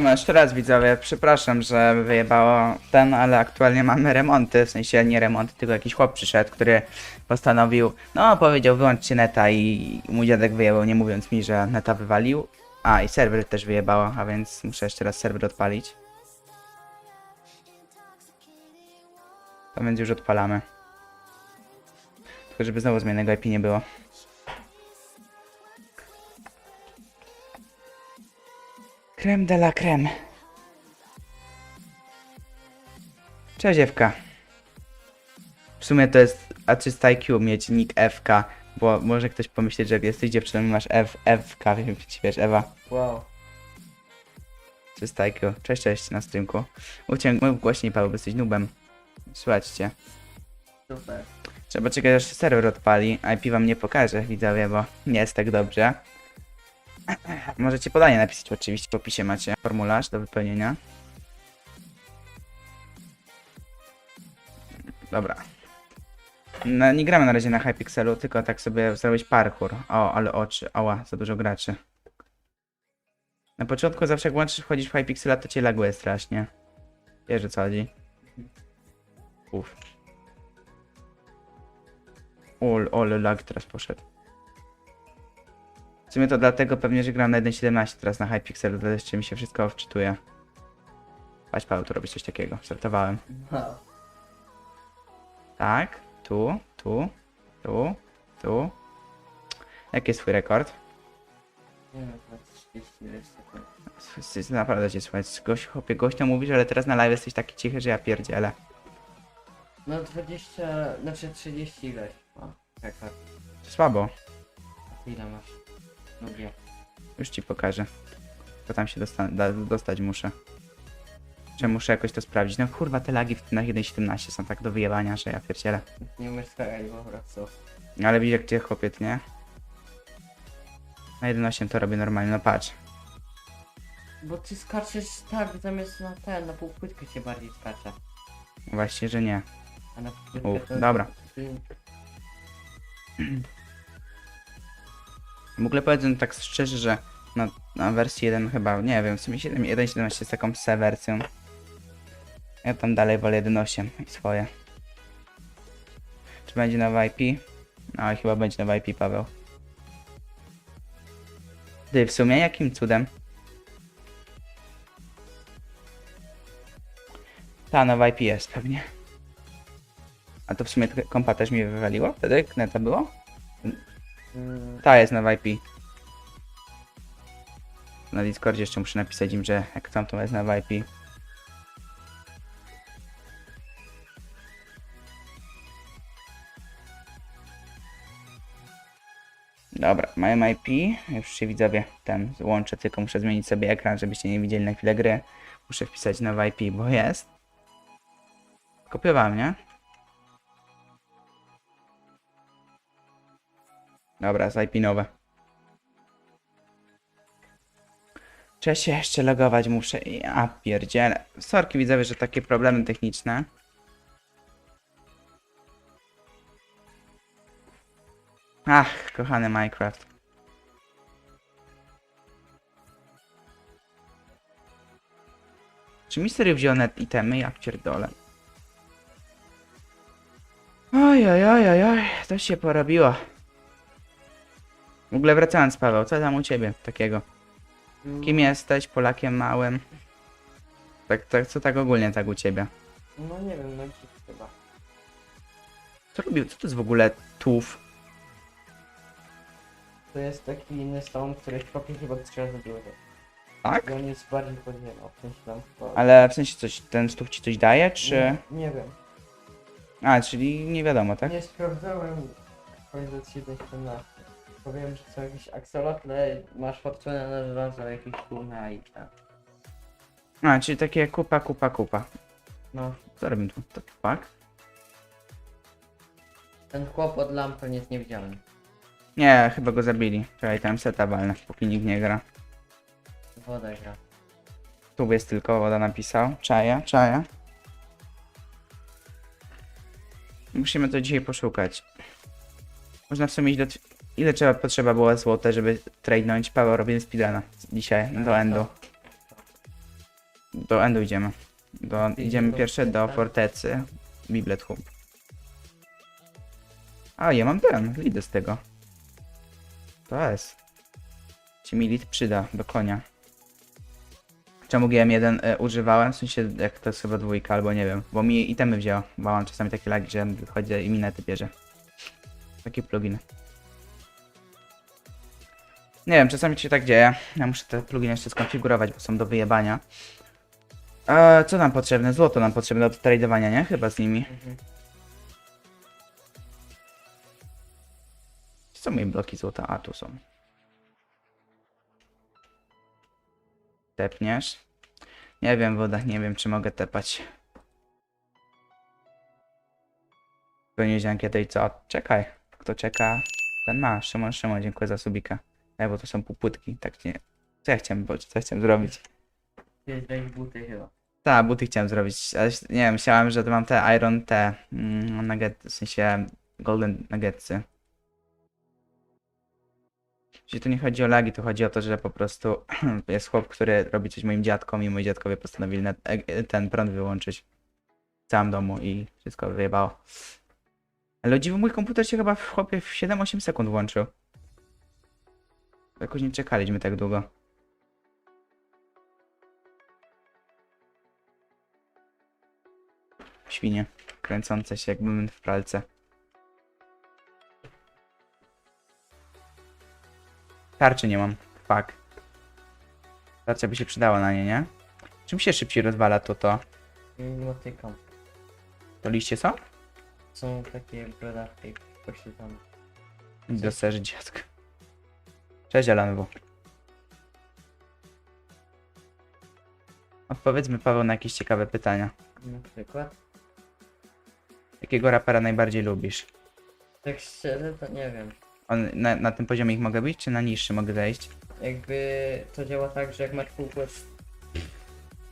No jeszcze raz widzowie, przepraszam, że wyjebało ten, ale aktualnie mamy remonty, w sensie nie remonty, tylko jakiś chłop przyszedł, który postanowił, no powiedział wyłączcie neta i mój dziadek wyjebał, nie mówiąc mi, że neta wywalił. A i serwer też wyjebało, a więc muszę jeszcze raz serwer odpalić. To więc już odpalamy. Tylko żeby znowu zmiennego IP nie było. Creme de la creme. Cześć Ewka. W sumie to jest A300 IQ mieć nick FK, bo może ktoś pomyśleć, że jak jesteś dziewczyną i masz F, FK, wiesz, Ewa. Wow. 300 IQ. Cześć, cześć na streamku. Mówcie, mów głośniej Paweł, bo jesteś nubem. Słuchajcie. Super. Trzeba czekać aż się serwer odpali, IP wam nie pokażę, widzowie, bo nie jest tak dobrze. Możecie podanie napisać oczywiście, w opisie macie formularz do wypełnienia. Dobra. No, nie gramy na razie na Hypixelu, tylko tak sobie zrobić parkour. O, ale oczy, oła, za dużo graczy. Na początku zawsze jak łączysz, wchodzisz w Hypixela, to cię laguje strasznie. Wiesz o co chodzi? Uff. Ol, ole lag teraz poszedł. W sumie to dlatego pewnie, że gram na 1.17 teraz na Hypixelu, to jeszcze mi się wszystko wczytuje. Patrz Paweł, tu robisz coś takiego, startowałem. Wow. Tak, tu, tu, tu, tu. Jaki jest twój rekord? Nie wiem, chyba 30 ileś sekund. Naprawdę cię słuchać. Gość, chłopie, gościa mówisz, ale teraz na live jesteś taki cichy, że ja pierdzielę. No 20, znaczy 30 ileś. O, rekord. Słabo, A ty ile masz? Już ci pokażę. To tam się dosta- da- dostać muszę. Że muszę jakoś to sprawdzić. No kurwa, te lagi w na 1.17 są tak do wyjebania, że ja pierdzielę. Nie umiesz skakać po prostu. Ale widzisz jak cię chłopie, nie? Na 1.8 to robię normalnie, no patrz. Bo ty skaczesz tak, zamiast na ten, na półpłytkę się bardziej skacze. Właśnie, że nie. A na półpłytkę dobra. W ogóle powiedzmy tak szczerze, że na, na wersji 1 chyba, nie wiem, w sumie 7 1.17 jest taką C wersją. Ja tam dalej wolę 1.8 i swoje. Czy będzie nowa IP? No chyba będzie nowa IP, Paweł. Ty, w sumie jakim cudem? Ta nowa IP jest pewnie. A to w sumie kompa też mi wywaliło wtedy, jak neta było? Mm, Ta jest nowa IP. Na Discordzie jeszcze muszę napisać im, że jak tam to jest nowa IP. Dobra, mają IP. Już się widzowie ten łączę, tylko muszę zmienić sobie ekran, żebyście nie widzieli na chwilę gry. Muszę wpisać nowa IP, bo jest. Kopiowałem, nie? Dobra, z IP nowe. Się jeszcze logować muszę? Ja pierdzielę. Sorki widzowie, że takie problemy techniczne. Ach, kochany Minecraft. Czy mi serio wziął net itemy? Ja pierdolę. Oj, oj, oj, oj, oj, to się porobiło. W ogóle wracając, Paweł, co tam u ciebie takiego? Kim jesteś? Polakiem małym? Tak, tak, co tak ogólnie tak u ciebie? No nie wiem, no gdzieś chyba. Co robił? Co to jest w ogóle tłów? To jest taki inny stone, który kopie chyba trzeba za dużo. Tak? I on jest bardziej pod ziemią, w sensie tam chyba... Ale w sensie coś, ten stów ci coś daje, czy... Nie, nie wiem. A, czyli nie wiadomo, tak? Nie sprawdzałem Horizon 17. Powiem, że są jakieś axolotle, masz fortunę na żelazo, jakieś gówna i tak. A, czyli takie kupa, kupa, kupa. No, Co robimy tu? To tak? ten chłop od lampy jest niewidzialny. Nie, chyba go zabili. Czekaj, tam seta walnę, póki nikt nie gra. Woda gra. Tu jest tylko woda napisał. Czaja, czaja. Musimy to dzisiaj poszukać. Można w sumie iść do... Ile trzeba, potrzeba było złota, żeby tradenąć? Paweł robię speedruna dzisiaj do endu. Do Endu idziemy. Do, idziemy pierwsze do fortecy? Biblet Hub. A, ja mam ten, lidę z tego. To jest. Ci mi lead przyda, do konia. Czemu GM1 e, używałem? W sensie, jak to jest chyba dwójka, albo nie wiem. Bo mi itemy wzięło. Bo mam czasami takie lagi, że wychodzi i minety bierze. Taki plugin. Nie wiem, czasami się tak dzieje. Ja muszę te pluginy jeszcze skonfigurować, bo są do wyjebania. A co nam potrzebne? Złoto nam potrzebne do tradowania, nie? Chyba z nimi. Mhm. Gdzie są moje bloki złota? A, tu są. Tepniesz? Nie wiem, woda, nie wiem, czy mogę tepać. Pełniłeś ankietę i co? Czekaj. Kto czeka, ten ma. Szymon, Szymon, dziękuję za subika. Ej, bo to są półpłytki, tak nie... Co ja chciałem, bo co ja chciałem zrobić? Ty zdejść buty chyba. Tak, buty chciałem zrobić, ale nie wiem, myślałem, że to mam te Iron te mm, nugget, w sensie Golden Nuggetsy. Jeśli tu nie chodzi o lagi, to chodzi o to, że po prostu jest chłop, który robi coś moim dziadkom i moi dziadkowie postanowili net, e, ten prąd wyłączyć w całym domu i wszystko wyjebało. Ale o dziwo mój komputer się chyba w chłopie w 7-8 sekund włączył. Jakoś nie czekaliśmy tak długo. Świnie, kręcące się jakbym w pralce. Tarczy nie mam. Fuck. Tarcza by się przydała na nie, nie? Czym się szybciej rozwala to to? Motyką. To liście są? Są takie brodawki i pośledzone. Doserzy dziadka. Cześć Alanwu. Odpowiedzmy Paweł na jakieś ciekawe pytania. Na przykład. Jakiego rapera najbardziej lubisz? Tak szczerze to nie wiem. On, na, na tym poziomie ich mogę być, czy na niższy mogę zejść? Jakby to działa tak, że jak masz półpłyt...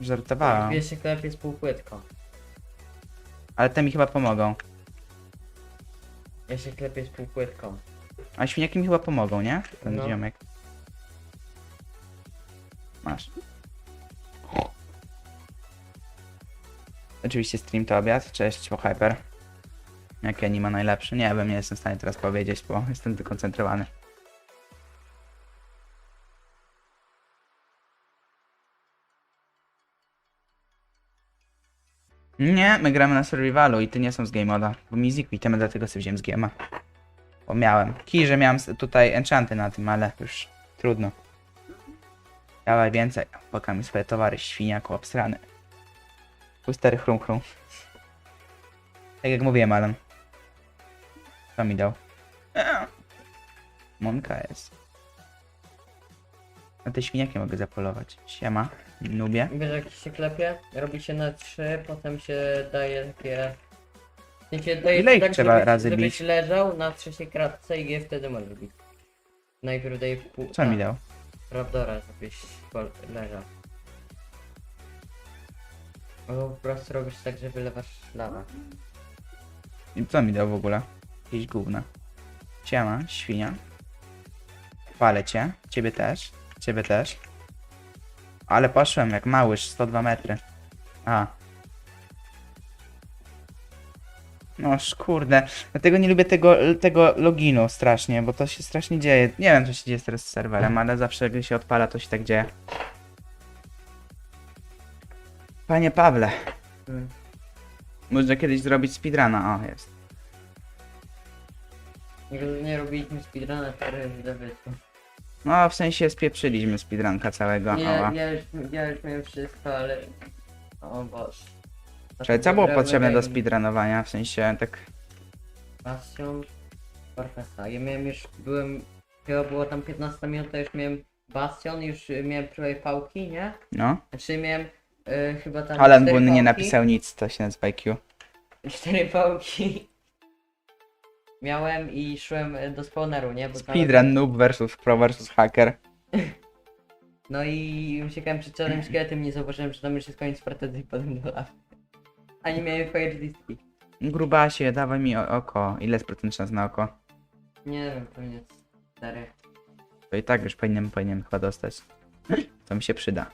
Żartowałem. Wiesz, sklep jest półpłytką. Ale te mi chyba pomogą. Ja się klepię z półpłytką. A świniaki mi chyba pomogą, nie? Ten No. ziomek. Masz. Oczywiście stream to obiad. Cześć, bo hyper. Jaki anima najlepszy? Nie wiem, nie jestem w stanie teraz powiedzieć, bo jestem dekoncentrowany. Nie, my gramy na survivalu i ty nie są z game moda, bo mi znikły itemy, dlatego sobie wziąłem z gema. Bo miałem. Kij, że miałem tutaj enchanty na tym, ale już trudno. Dawaj więcej. Pokaż mi swoje towary, świniaku obstrany. Twój stary chrum chrum. Tak jak mówiłem, Alan. Co mi dał? Monka jest. Na te świniaki mogę zapolować. Siema, nubie. Wiesz jak się klepie? Robi się na trzy, potem się daje takie... W sensie daje Ile ich tak, trzeba żebyś, razy żebyś bić? leżał na trzeciej kratce i je wtedy możesz bić. Najpierw daje pół... Co mi dał? Raptora, żebyś pol- leżał. Albo po prostu robisz tak, że wylewasz lawę. I co mi dał w ogóle? Jakieś gówna. Siema, świnia. Chwalę cię. Ciebie też. Ciebie też. Ale poszłem jak małyż, 102 metry. A. No kurde. Dlatego nie lubię tego, tego loginu strasznie, bo to się strasznie dzieje. Nie wiem co się dzieje teraz z serwerem, ale zawsze jak się odpala to się tak dzieje. Panie Pawle, można kiedyś zrobić speedruna. O, jest. Nie, nie robiliśmy speedruna, teraz źle wyszło. No, w sensie spieprzyliśmy speedrunka całego. Nie, ja już, ja już miałem wszystko, ale... O Boże. Czyli co było potrzebne do speedrunowania? W sensie tak. Bastion, Warfesta. Ja miałem już, byłem, chyba było tam 15 minut, to już miałem Bastion, już miałem prawie pałki, nie? No. Znaczy miałem y, chyba tam Alan cztery Boone nie pałki, napisał nic, to się nazywa IQ. Cztery pałki. Miałem i szłem y, do spawneru, nie? Bo tam- Speedrun noob versus pro versus hacker. No i uciekałem przed czarnym szkieletem, nie zauważyłem, że tam już jest koniec fortecy i potem do lawy. A nie miałem fire diski. Grubasie, dawaj mi o- oko. Ile jest procent szans na oko? Nie wiem, pewnie cztery. To i tak już powinienem, powinienem chyba dostać. To mi się przyda.